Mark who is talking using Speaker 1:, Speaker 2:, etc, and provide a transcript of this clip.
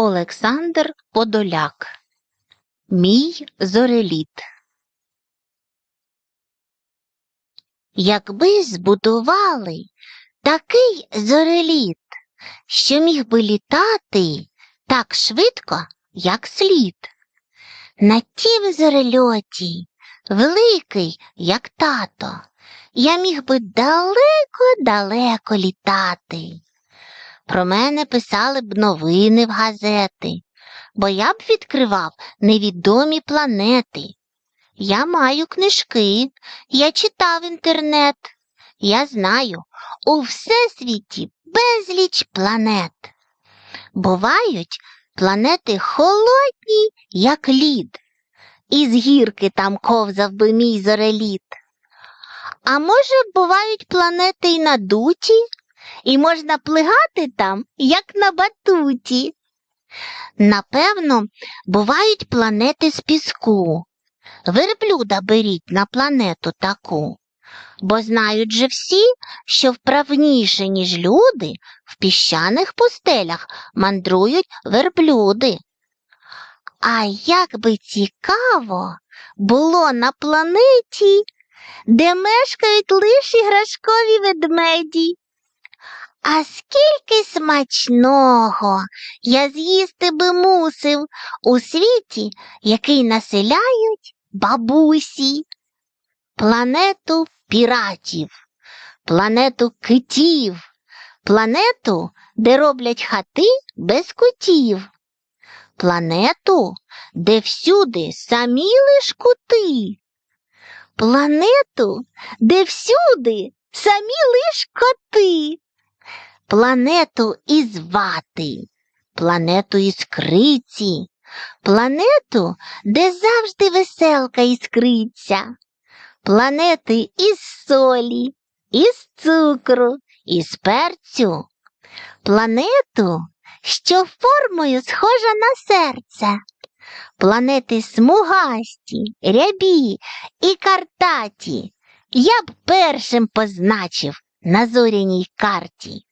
Speaker 1: Олександр Подоляк Мій зореліт Якби збудували такий зореліт, що міг би літати так швидко, як слід. На тім зорельоті, великий, як тато, я міг би далеко-далеко літати. Про мене писали б новини в газети, бо я б відкривав невідомі планети. Я маю книжки, я читав інтернет. Я знаю, у всесвіті безліч планет. Бувають планети холодні, як лід, і з гірки там ковзав би мій зореліт. А може, бувають планети й надуті, і можна плигати там, як на батуті. Напевно, бувають планети з піску. Верблюда беріть на планету таку, бо знають же всі, що вправніше, ніж люди, в піщаних пустелях мандрують верблюди. А як би цікаво було на планеті, де мешкають лише іграшкові ведмеді. А скільки смачного! Я з'їсти би мусив у світі, який населяють бабусі, планету піратів, планету китів, планету, де роблять хати без кутів, планету, де всюди самі лиш кути, планету, де всюди самі лиш коти планету із вати, планету із криці, планету, де завжди веселка іскриться, планети із солі, із цукру, із перцю, планету, що формою схожа на серце. Планети смугасті, рябі і картаті я б першим позначив на зоряній карті.